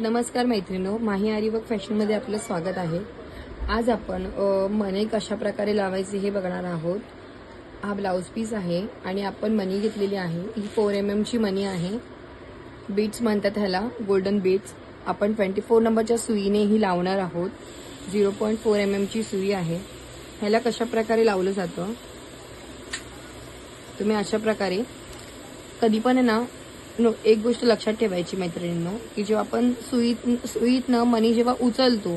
नमस्कार मैत्रिणो माही आरीवर्क फॅशनमध्ये आपलं स्वागत आहे. आज आपण मनी कशा प्रकारे लावायचे हे बघणार आहोत. हा ब्लाऊज पीस आहे आणि आपण मनी घेतलेली आहे. ही फोर एम एमची मनी आहे. बीट्स म्हणतात ह्याला गोल्डन बीट्स आपण ट्वेंटी फोर नंबरच्या सुईने ही लावणार आहोत. झिरो पॉईंट फोर एम एमची सुई आहे. ह्याला कशा प्रकारे लावलं जातं? तुम्ही अशा प्रकारे कधी पण ना एक गोष्ट लक्षात ठेवायची मैत्रिणींनो की जेव्हा आपण सुईत सुईतनं मनी जेव्हा उचलतो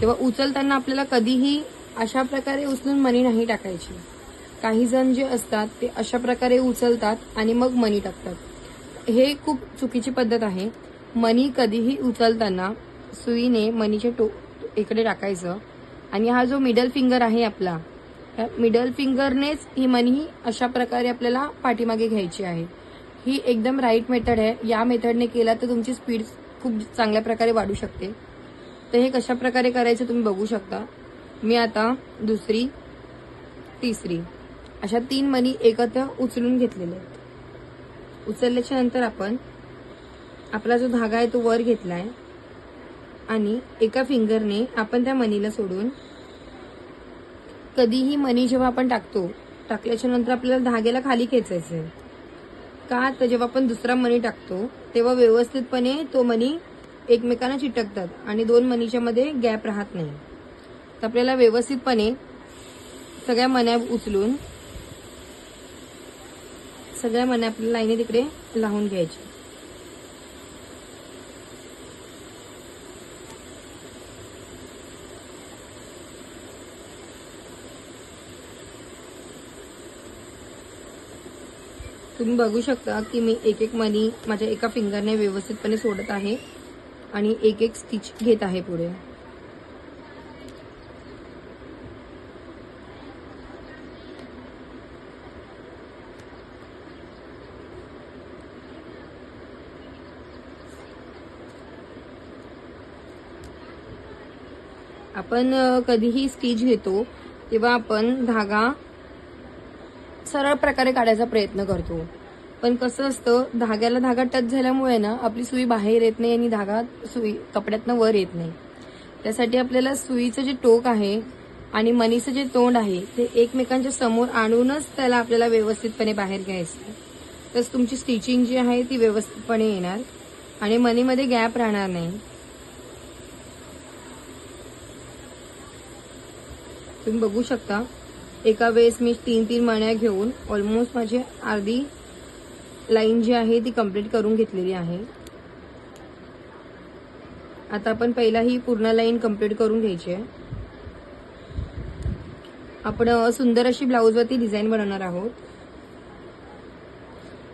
तेव्हा उचलताना आपल्याला कधीही अशा प्रकारे उचलून मनी नाही टाकायची. काही जण जे असतात ते अशा प्रकारे उचलतात आणि मग मनी टाकतात. हे खूप चुकीची पद्धत आहे. मनी कधीही उचलताना सुईने मनीचे टो इकडे टाकायचं. आणि हा जो मिडल फिंगर आहे आपला मिडल फिंगरनेच ही मनी अशा प्रकारे आपल्याला पाठीमागे घ्यायची आहे. ही एकदम राईट मेथड आहे. या मेथडने केला तर तुमची स्पीड खूप चांगल्या प्रकारे वाढू शकते. तर हे कशा प्रकारे करायचं तुम्ही बघू शकता. मी आता दुसरी तिसरी. अशा तीन मनी एकत्र उचलून घेतलेले आहेत. उचलल्याच्या नंतर आपण आपला जो धागा आहे तो वर घेतलाय. आणि एका फिंगरने आपण त्या मनीला सोडून कधीही मनी जेव्हा आपण टाकतो टाकल्याच्या नंतर आपल्याला धाग्याला खाली खेचायचं आहे का तर जेव्हा आपण दुसरा मनी टाकतो तेव्हा व्यवस्थितपणे तो मनी एकमेकांना चिटकतात आणि दोन मनीच्या मध्ये गॅप राहत नाही. तर आपल्याला व्यवस्थितपणे सगळ्या मन्या उचलून सगळ्या मन्या आपल्याला लाईने तिकडे लावून घ्यायची तुम्ही बघू शकता की मी एक एक मनी माझ्या एका फिंगरने व्यवस्थितपणे सोडत आहे आणि एक एक स्टिच घेत आहे पुढे. आपण कधीही स्टिच घेतो तेव्हा आपण धागा सरळ प्रकारे काढायचा प्रयत्न करतो. पण कसं असतं धाग्याला धागा टच झाल्यामुळे ना आपली सुई बाहेर येत नाही आणि धागा सुई कपड्यातनं वर येत नाही. त्यासाठी आपल्याला सुईचं जे टोक आहे आणि मनीचं जे तोंड आहे ते एकमेकांच्या समोर आणूनच त्याला आपल्याला व्यवस्थितपणे बाहेर घ्यायचं तसं तुमची स्टिचिंग जी आहे ती व्यवस्थितपणे येणार आणि मनीमध्ये गॅप राहणार नाही. तुम्ही बघू शकता. एका वेळेस मी तीन तीन मण्या घेऊन ऑलमोस्ट माझी अर्धी लाईन जी आहे ती कंप्लीट करून घेतलेली आहे. आता आपण पहिला ही पूर्ण लाईन कंप्लीट करून घ्यायची आहे. आपण सुंदर अशी ब्लाऊजवरती डिझाईन बनवणार आहोत.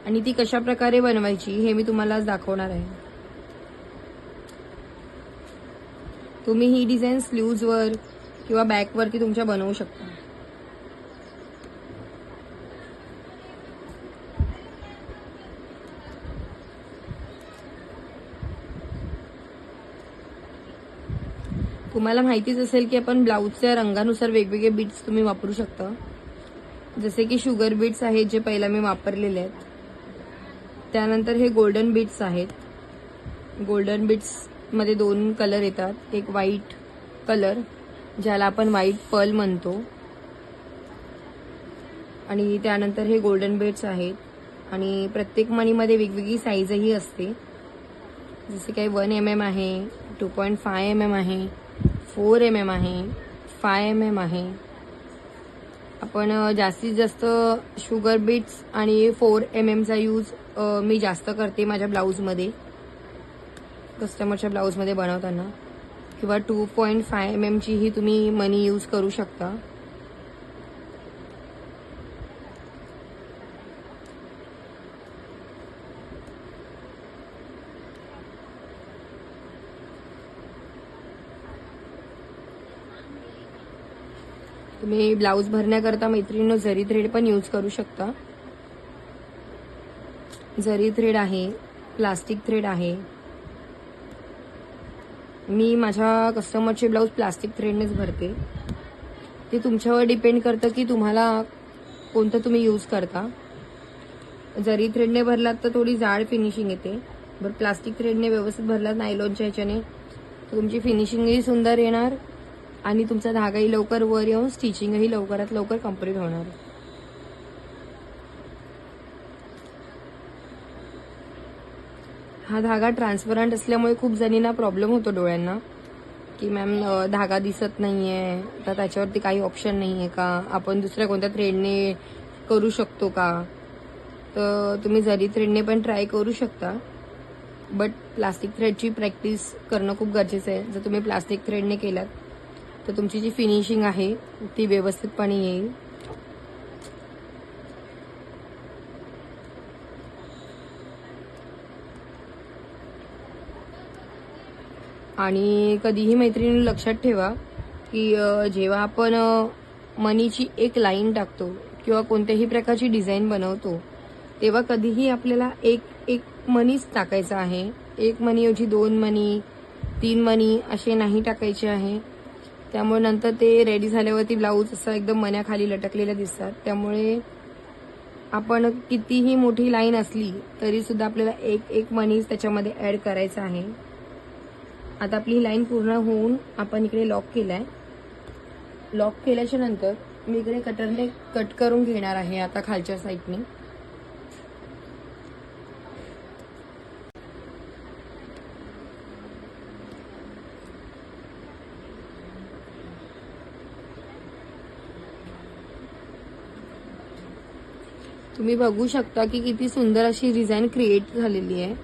आणि ती कशा प्रकारे बनवायची हे मी तुम्हाला आज दाखवणार आहे. तुम्ही ही डिझाईन स्लीव्जवर किंवा बॅकवरती तुमच्या बनवू शकता. तुम्हाला माहितीच असेल की आपण ब्लाऊजच्या रंगानुसार वेगवेगळे बीट्स तुम्ही वापरू शकता. जसे की शुगर बीट्स आहेत जे पहिला मी वापरलेले आहेत. त्यानंतर हे गोल्डन बीट्स आहेत. गोल्डन बीट्समध्ये दोन कलर येतात. एक व्हाईट कलर ज्याला आपण व्हाईट पर्ल म्हणतो. आणि त्यानंतर हे गोल्डन बीट्स आहेत. आणि प्रत्येक मणीमध्ये वेगवेगळी साईजही असते. जसे काही वन एम एम आहे two point five M M आहे. फोर एम एम आहे फाय एम एम आहे आपण जास्तीत जास्त शुगर बीट्स आणि फोर एम एमचा यूज मी जास्त करते माझ्या ब्लाऊजमध्ये कस्टमरच्या ब्लाऊजमध्ये बनवताना. किंवा टू पॉईंट फाय एम एमचीही तुम्ही मनी यूज करू शकता. तुम्ही ब्लाऊज भरण्याकरता मैत्रिणीनं जरी थ्रेड पण यूज करू शकता. जरी थ्रेड आहे प्लास्टिक थ्रेड आहे. मी माझ्या कस्टमरचे ब्लाऊज प्लास्टिक थ्रेडनेच भरते. ते तुमच्यावर डिपेंड करतं की तुम्हाला कोणतं तुम्ही यूज करता. जरी थ्रेडने भरलात तर थोडी जाड फिनिशिंग येते. बरं प्लास्टिक थ्रेडने व्यवस्थित भरलात नायलॉनच्या ह्याच्याने तुमची फिनिशिंगही सुंदर येणार. आणि तुमचा धागाही लवकर वर येऊन स्टिचिंगही लवकरात लवकर कंप्लीट होणार हा धागा ट्रान्सपरंट असल्यामुळे खूप जणींना प्रॉब्लेम होतो डोळ्यांना की मॅम धागा दिसत नाहीये तर त्याच्यावरती काही ऑप्शन नाहीये का? आपण दुसऱ्या कोणत्या थ्रेडने करू शकतो का? तर तुम्ही जरी थ्रेडने पण ट्राय करू शकता बट प्लास्टिक थ्रेडची प्रॅक्टिस करणं खूप गरजेचं आहे. जर तुम्ही प्लास्टिक थ्रेडने केलात तर तुमची जी फिनिशिंग आहे ती व्यवस्थितपणे येईल. आणि कधीही मैत्रिणी लक्षात ठेवा की जेव्हा आपण मनीची एक लाईन टाकतो किंवा कोणत्याही प्रकारची डिझाईन बनवतो तेव्हा कधीही आपल्याला एक एक मनीच टाकायचा आहे. एक मनीऐवजी दोन मनी तीन मनी असे नाही टाकायचे आहे. त्यामुळे नंतर ते रेडी झाल्यावरती ब्लाऊज असा एकदम मण्याखाली लटकलेल्या दिसतात. त्यामुळे आपण कितीही मोठी लाईन असली तरी सुद्धा आपल्याला एक एक मनीज त्याच्यामध्ये ऍड करायचा आहे. आता आपली ही लाईन पूर्ण होऊन आपण इकडे लॉक केलाय. लॉक केल्याच्यानंतर मी इकडे कटरने कट करून घेणार आहे आता खालच्या साईडने तुम्ही बघू शकता की किती सुंदर अशी डिझाईन क्रिएट झालेली आहे.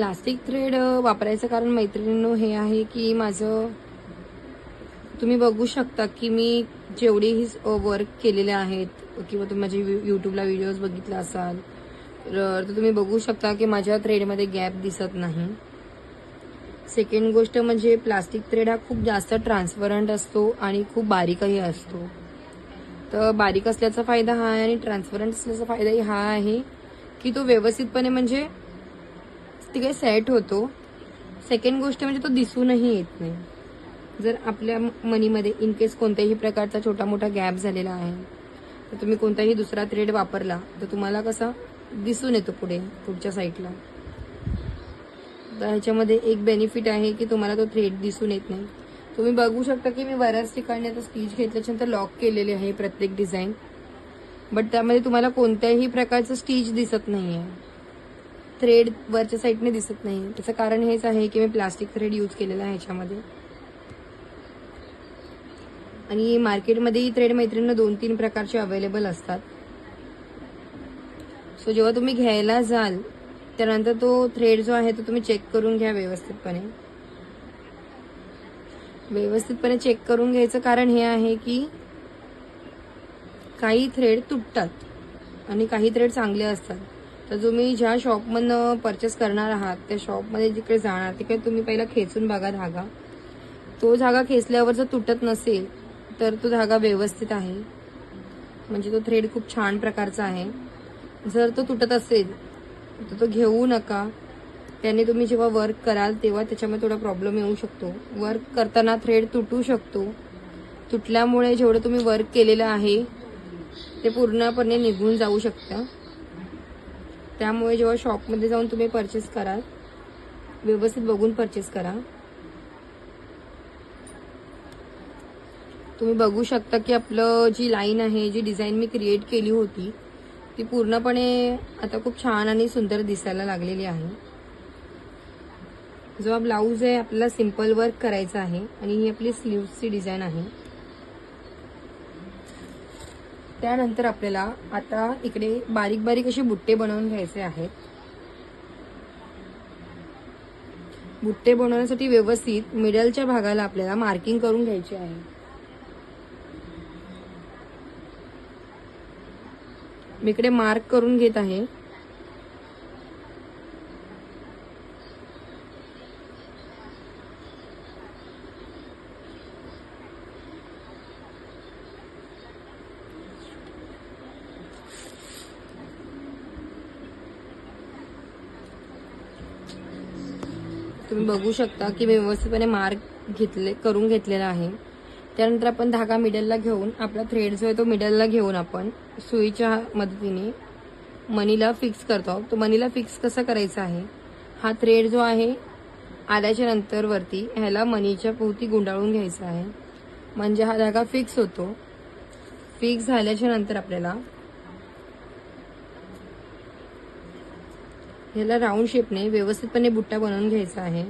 प्लास्टिक थ्रेड वापरायचं कारण मैत्रिणींनो हे आहे की माझं तुम्ही बघू शकता की मी जेवढेही वर्क केलेले आहेत किंवा तुम्ही माझे युट्यूबला व्हिडिओज बघितला असाल तर तर तुम्ही बघू शकता की माझ्या थ्रेडमध्ये गॅप दिसत नाही. सेकंड गोष्ट म्हणजे प्लास्टिक थ्रेड हा खूप जास्त ट्रान्सपरंट असतो आणि खूप बारीकही असतो. तर बारीक असल्याचा फायदा हा आहे आणि ट्रान्सपरंट असल्याचा फायदाही हा आहे की तो व्यवस्थितपणे म्हणजे तिकडे सेट होतो. सेकंड गोष्ट म्हणजे तो दिसूनही येत नाही. जर आपल्या मनीमध्ये इन केस कोणत्याही प्रकारचा छोटा मोठा गॅप झालेला आहे तर तुम्ही कोणताही दुसरा थ्रेड वापरला तर तुम्हाला कसा दिसून येतो पुढे पुढच्या साईडला तर ह्याच्यामध्ये एक बेनिफिट आहे की तुम्हाला तो थ्रेड दिसून येत नाही. तुम्ही बघू शकता की मी बऱ्याच ठिकाणी आता स्टीच घेतल्याच्यानंतर लॉक केलेले आहे प्रत्येक डिझाईन बट त्यामध्ये तुम्हाला कोणत्याही प्रकारचं स्टीच दिसत नाही आहे थ्रेड वरच्या साईडने दिसत नाही. त्याचं कारण हेच आहे की मी प्लास्टिक थ्रेड यूज केलेला आहे ह्याच्यामध्ये. आणि मार्केटमध्ये ही थ्रेड मैत्रिणींना दोन तीन प्रकारचे अवेलेबल असतात. सो जेव्हा तुम्ही घ्यायला जाल त्यानंतर तो थ्रेड जो आहे तो तुम्ही चेक करून घ्या व्यवस्थितपणे. व्यवस्थितपणे चेक करून घ्यायचं कारण हे आहे की काही थ्रेड तुटतात आणि काही थ्रेड चांगले असतात. तर तुम्ही ज्या शॉपमधनं परचेस करणार आहात त्या शॉपमध्ये जिकडे जाणार तिकडे तुम्ही पहिला खेचून बघा धागा. तो धागा खेचल्यावर जर तुटत नसेल तर तो धागा व्यवस्थित आहे. म्हणजे तो थ्रेड खूप छान प्रकारचा आहे. जर तो तुटत असेल तर तो घेऊ नका. त्याने तुम्ही जेव्हा वर्क कराल तेव्हा त्याच्यामध्ये थोडा प्रॉब्लेम येऊ शकतो. वर्क करताना थ्रेड तुटू शकतो. तुटल्यामुळे जेवढं तुम्ही वर्क केलेलं आहे ते पूर्णपणे निघून जाऊ शकतं. त्यामुळे जेव्हा शॉपमध्ये जाऊन तुम्ही परचेस कराल व्यवस्थित बघून परचेस करा. तुम्ही बघू शकता की आपलं जी लाईन आहे जी डिझाईन मी क्रिएट केली होती ती पूर्णपणे आता खूप छान आणि सुंदर दिसायला लागलेली आहे. जो हा ब्लाऊज आहे आपल्याला सिंपल वर्क करायचा आहे आणि ही आपली स्लीव्सची डिझाईन आहे. त्यानंतर आपल्याला आता इकडे बारीक बारीक असे बुट्टे बनवून घ्यायचे आहेत. बुट्टे बनवण्यासाठी व्यवस्थित मिडलच्या भागाला आपल्याला मार्किंग करून घ्यायची आहे. मी इकडे मार्क करून घेत आहे. तुम्ही बघू शकता की मी व्यवस्थितपणे मार्क घेतले करून घेतलेला आहे. त्यानंतर आपण धागा मिडलला घेऊन आपला थ्रेड जो आहे तो मिडलला घेऊन आपण सुईच्या मदतीने मनीला फिक्स करतो. तो मनीला फिक्स कसा करायचा आहे? हा थ्रेड जो आहे आल्याच्यानंतर वरती ह्याला मनीच्या पोवती गुंडाळून घ्यायचा आहे. म्हणजे हा धागा फिक्स होतो. फिक्स झाल्याच्यानंतर आपल्याला ह्याला राऊंड शेपने व्यवस्थितपणे बुट्टा बनवून घ्यायचा आहे.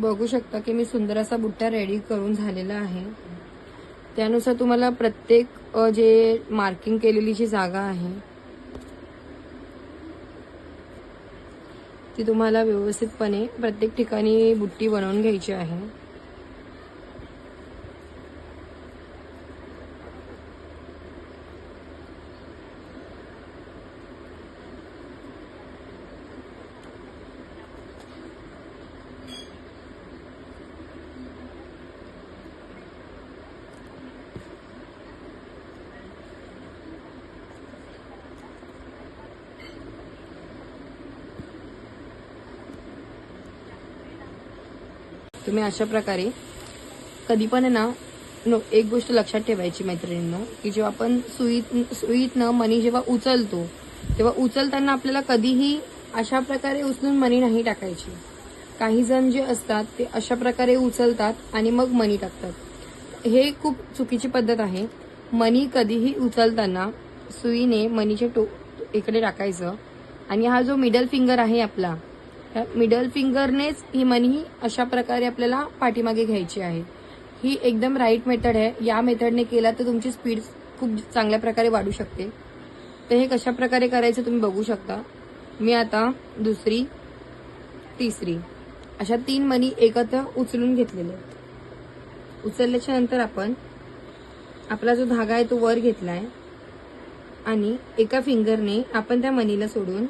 बघू शकता की मी सुंदर असा बुट्टा रेडी करून झालेला आहे. त्यानुसार तुम्हाला प्रत्येक जे मार्किंग केलेली जी जागा आहे ती तुम्हाला व्यवस्थितपणे प्रत्येक ठिकाणी बुट्टी बनवून घ्यायची आहे. तुम्ही अशा प्रकारे कधी पण ना नो एक गोष्ट लक्षात ठेवायची मैत्रिणींनो की जेव्हा आपण सुईत सुईतनं मनी जेव्हा उचलतो तेव्हा उचलताना आपल्याला कधीही अशा प्रकारे उचलून मनी नाही टाकायची. काही जण जे असतात ते अशा प्रकारे उचलतात आणि मग मनी टाकतात. हे खूप चुकीची पद्धत आहे. मनी कधीही उचलताना सुईने मनीचे टो इकडे टाकायचं. आणि हा जो मिडल फिंगर आहे आपला मिडल फिंगरनेच ही मनी अशा प्रकारे आपल्याला पाठीमागे घ्यायची आहे. ही एकदम राईट मेथड आहे. या मेथडने केला तर तुमची स्पीड खूप चांगल्या प्रकारे वाढू शकते. तर हे कशा प्रकारे करायचं तुम्ही बघू शकता. मी आता दुसरी तिसरी. अशा तीन मनी एकत्र उचलून घेतलेले आहेत. उचलल्याच्या नंतर आपण आपला जो धागा आहे तो वर घेतलाय. आणि एका फिंगरने आपण त्या मनीला सोडून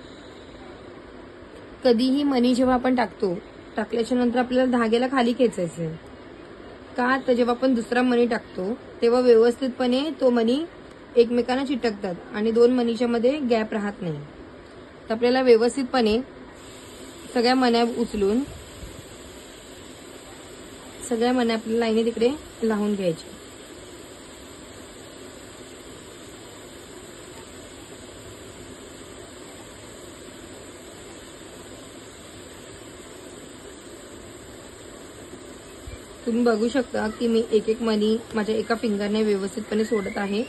कधीही मनी जेव्हा आपण टाकतो टाकल्याच्या नंतर आपल्याला धाग्याला खाली खेचायचं आहे का? तर जेव्हा आपण दुसरा मनी टाकतो तेव्हा व्यवस्थितपणे तो मनी एकमेकांना चिटकतात आणि दोन मनीच्या मध्ये गॅप राहत नाही. तर आपल्याला व्यवस्थितपणे सगळ्या मन्या उचलून सगळ्या मन्या आपल्या लाईनी तिकडे लावून घ्यायच्या तुम्ही बघू शकता की मी एक एक मनी माझ्या एका फिंगरने व्यवस्थितपणे सोडत आहे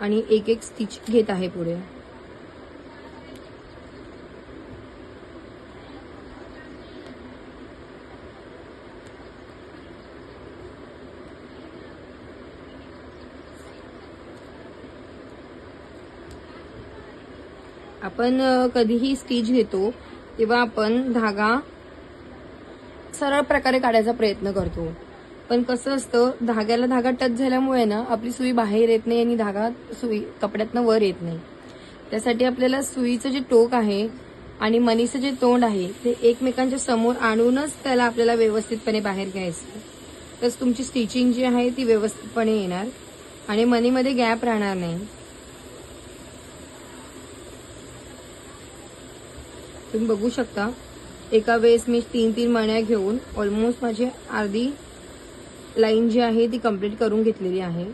आणि एक एक स्टिच घेत आहे पुढे. आपण कधीही स्टिच घेतो तेव्हा आपण धागा सरळ प्रकारे काढायचा प्रयत्न करतो. पण कसं असतं धाग्याला धागा टच झाल्यामुळे ना आपली सुई बाहेर येत नाही आणि धागा सुई कपड्यातनं वर येत नाही. त्यासाठी आपल्याला सुईचं जे टोक आहे आणि मनीचं जे तोंड आहे ते एकमेकांच्या समोर आणूनच त्याला आपल्याला व्यवस्थितपणे बाहेर घ्यायचं. तर तुमची स्टिचिंग जी आहे ती व्यवस्थितपणे येणार आणि मनीमध्ये गॅप राहणार नाही. तुम्ही बघू शकता एका वेळेस मी तीन तीन मण्या घेऊन ऑलमोस्ट माझी अर्धी लाईन जी आहे ती कंप्लीट करून घेतलेली आहे.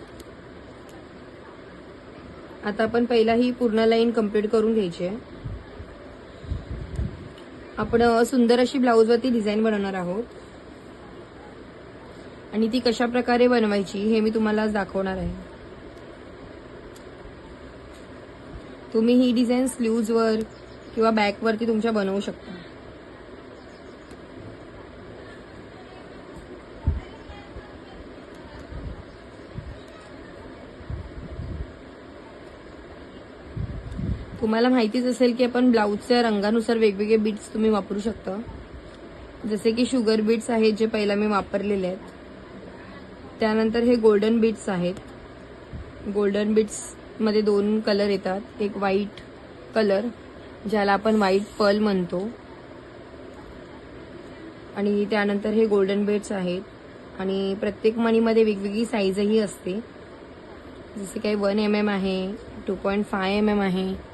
आता आपण पहिला ही पूर्ण लाईन कंप्लीट करून घ्यायची आहे. आपण सुंदर अशी ब्लाऊजवरती डिझाईन बनवणार आहोत. आणि ती कशा प्रकारे बनवायची हे मी तुम्हाला दाखवणार आहे. तुम्ही ही डिझाईन स्लीव्जवर किंवा बॅकवरती तुमच्या बनवू शकता. तुम्हाला माहितीच असेल की आपण ब्लाऊजच्या रंगानुसार वेगवेगळे बीट्स तुम्ही वापरू शकता. जसे की शुगर बीट्स आहेत जे पहिला मी वापरलेले आहेत. त्यानंतर हे गोल्डन बीट्स आहेत. गोल्डन बीट्समध्ये दोन कलर येतात. एक व्हाईट कलर ज्याला आपण व्हाईट पर्ल म्हणतो. आणि त्यानंतर हे गोल्डन बीट्स आहेत. आणि प्रत्येक मणीमध्ये वेगवेगळी साईजही असते. जसे काही वन एम एम आहे two point five M M आहे.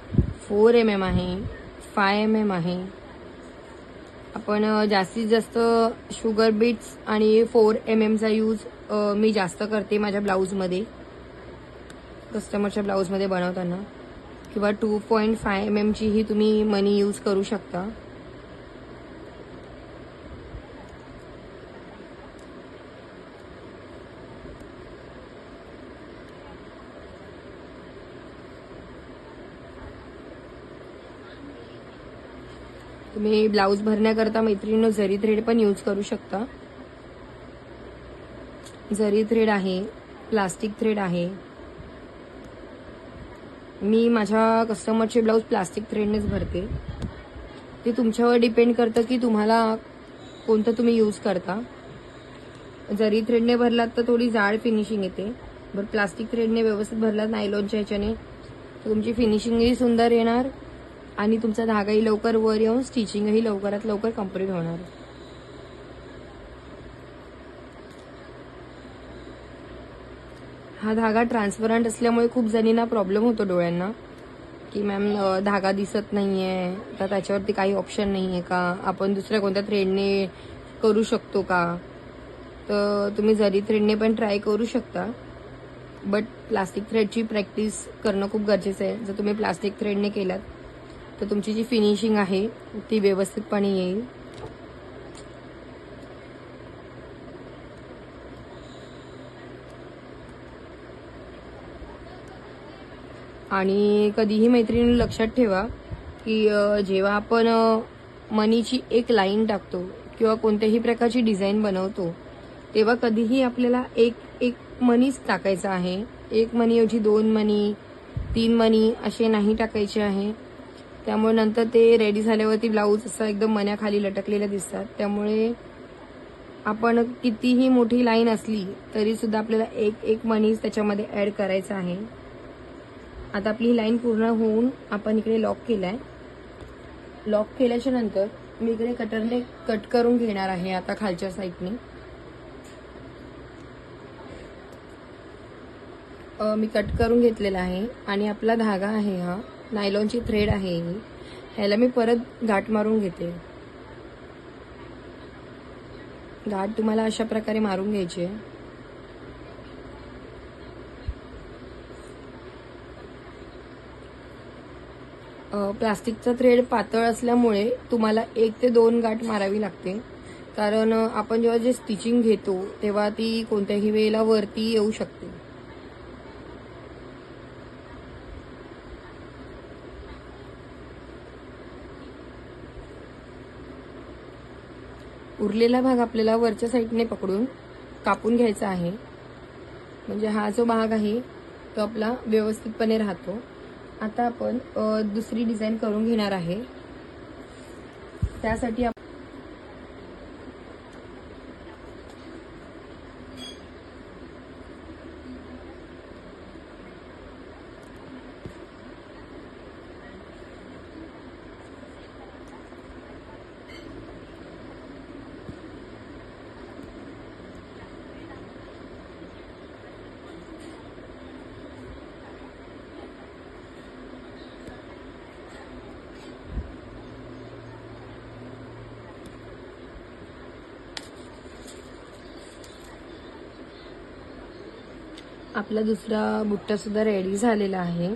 फोर एम एम आहे फाय एम एम आहे. आपण जास्तीत जास्त शुगर बीट्स आणि फोर एम एमचा यूज मी जास्त करते माझ्या ब्लाऊजमध्ये कस्टमरच्या ब्लाऊजमध्ये बनवताना. किंवा टू पॉईंट फाय एम एमचीही तुम्ही मनी यूज करू शकता. तुम्ही ब्लाऊज भरण्याकरता मैत्रिणीनं जरी थ्रेड पण यूज करू शकता. जरी थ्रेड आहे प्लास्टिक थ्रेड आहे. मी माझ्या कस्टमरचे ब्लाऊज प्लास्टिक थ्रेडनेच भरते. ते तुमच्यावर डिपेंड करतं की तुम्हाला कोणतं तुम्ही यूज करता. जरी थ्रेडने भरलात तर थोडी जाड फिनिशिंग येते. बरं प्लास्टिक थ्रेडने व्यवस्थित भरलात नायलॉनच्या ह्याच्याने तुमची फिनिशिंगही सुंदर येणार. आणि तुमचा धागाही लवकर वर येऊन स्टिचिंगही लवकरात लवकर कंप्लीट होणार हा धागा ट्रान्सपरंट असल्यामुळे खूप जणींना प्रॉब्लेम होतो डोळ्यांना. की मॅम धागा दिसत नाहीये तर त्याच्यावरती काही ऑप्शन नाही आहे का? आपण दुसऱ्या कोणत्या थ्रेडने करू शकतो का? तर तुम्ही जरी थ्रेडने पण ट्राय करू शकता बट प्लास्टिक थ्रेडची प्रॅक्टिस करणं खूप गरजेचं आहे. जर तुम्ही प्लास्टिक थ्रेडने केलात तर तुमची जी फिनिशिंग आहे ती व्यवस्थितपणे येईल. आणि कधीही मैत्रिणी लक्षात ठेवा की जेव्हा आपण मनीची एक लाईन टाकतो किंवा कोणत्याही प्रकारची डिझाईन बनवतो तेव्हा कधीही आपल्याला एक एक मनीच टाकायचा आहे. एक मनीऐवजी दोन मनी तीन मनी असे नाही टाकायचे आहे. त्यामुळे नंतर ते रेडी झाल्यावरती ब्लाऊज असं एकदम मन्याखाली लटकलेल्या दिसतात. त्यामुळे आपण कितीही मोठी लाईन असली तरी सुद्धा आपल्याला एक एक मनीज त्याच्यामध्ये ऍड करायचा आहे. आता आपली लाईन पूर्ण होऊन आपण इकडे लॉक केलाय. लॉक केल्याच्यानंतर मी इकडे कटरने कट करून घेणार आहे आता खालच्या साईडने मी कट करून घेतलेला आहे आणि आपला धागा आहे हा. नायलॉनची थ्रेड आहे ही. ह्याला मी परत गाठ मारून घेते. गाठ तुम्हाला अशा प्रकारे मारून घ्यायची आहे. प्लास्टिकचा थ्रेड पातळ असल्यामुळे तुम्हाला एक ते दोन गाठ मारावी लागते. कारण आपण जेव्हा जे स्टिचिंग घेतो तेव्हा ती कोणत्याही वेळेला वरती येऊ शकते. उरलेला भाग आपल्याला वरच्या साईडने पकडून कापून घ्यायचा आहे. म्हणजे हा जो भाग आहे तो आपला व्यवस्थितपणे राहतो. आता आपण दुसरी डिझाईन करून घेणार आहे. त्यासाठी आप- आपला दुसरा बुट्टा सुद्धा रेडी झालेला आहे.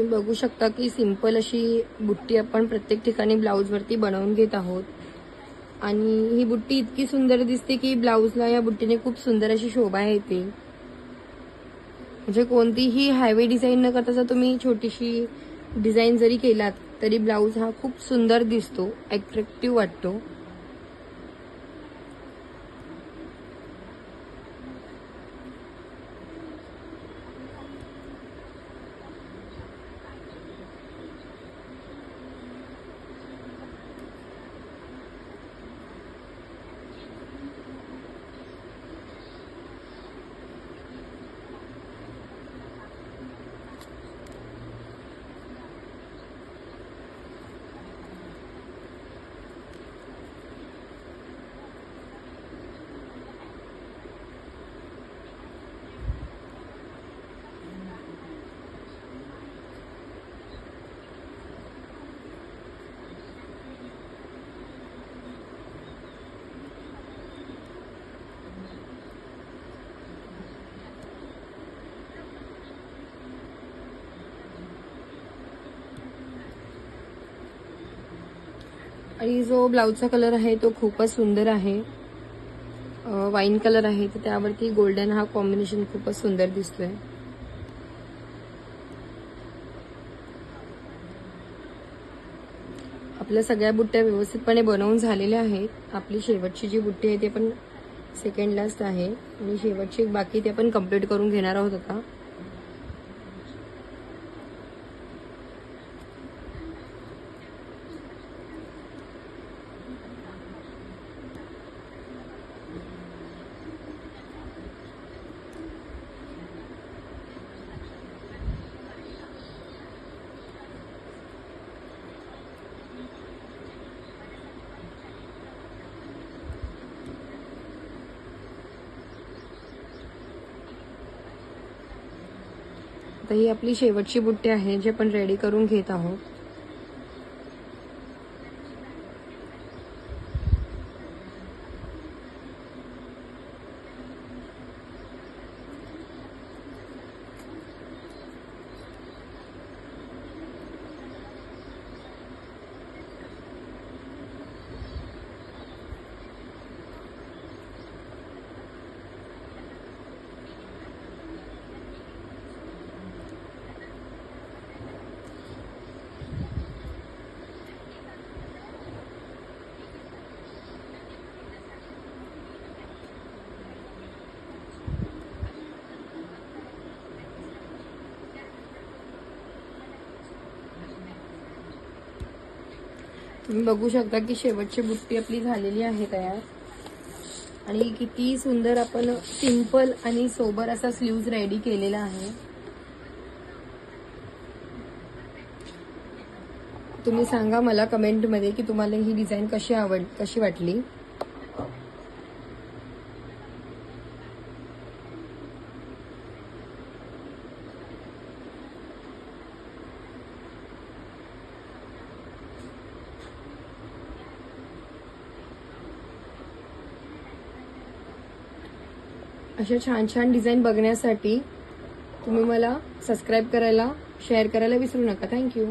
तुम्ही बघू शकता की सिंपल अशी बुट्टी आपण प्रत्येक ठिकाणी ब्लाऊजवरती बनवून घेत आहोत. आणि ही बुट्टी इतकी सुंदर दिसते की ब्लाऊजला या बुट्टीने खूप सुंदर अशी शोभा येते. म्हणजे कोणतीही हायवे डिझाईन न करता जर तुम्ही छोटीशी डिझाईन जरी केलात तरी ब्लाऊज हा खूप सुंदर दिसतो अट्रॅक्टिव्ह वाटतो. आणि जो ब्लाऊजचा कलर आहे तो खूपच सुंदर आहे. वाईन कलर आहे तर त्यावरती गोल्डन हा कॉम्बिनेशन खूपच सुंदर दिसतोय. आपल्या सगळ्या बुट्ट्या व्यवस्थितपणे बनवून झालेल्या आहेत. आपली शेवटची जी बुट्टी आहे ती पण सेकंड लास्ट आहे. आणि शेवटची बाकी ते आपण कंप्लीट करून घेणार आहोत आता. आता ही आपली शेवटची बुट्टी आहे जी आपण रेडी करून घेत आहोत. तुम्ही बघू शकता की शेवटची बुट्टी आपली झालेली आहे तयार. आणि किती सुंदर आपण सिंपल आणि सोबर असा स्लीव्ज रेडी केलेला आहे. तुम्ही सांगा मला कमेंटमध्ये की तुम्हाला ही डिझाईन कशी आवड कशी वाटली? अशा छान छान डिझाईन बघण्यासाठी तुम्ही मला सबस्क्राईब करायला शेअर करायला विसरू नका. थँक्यू.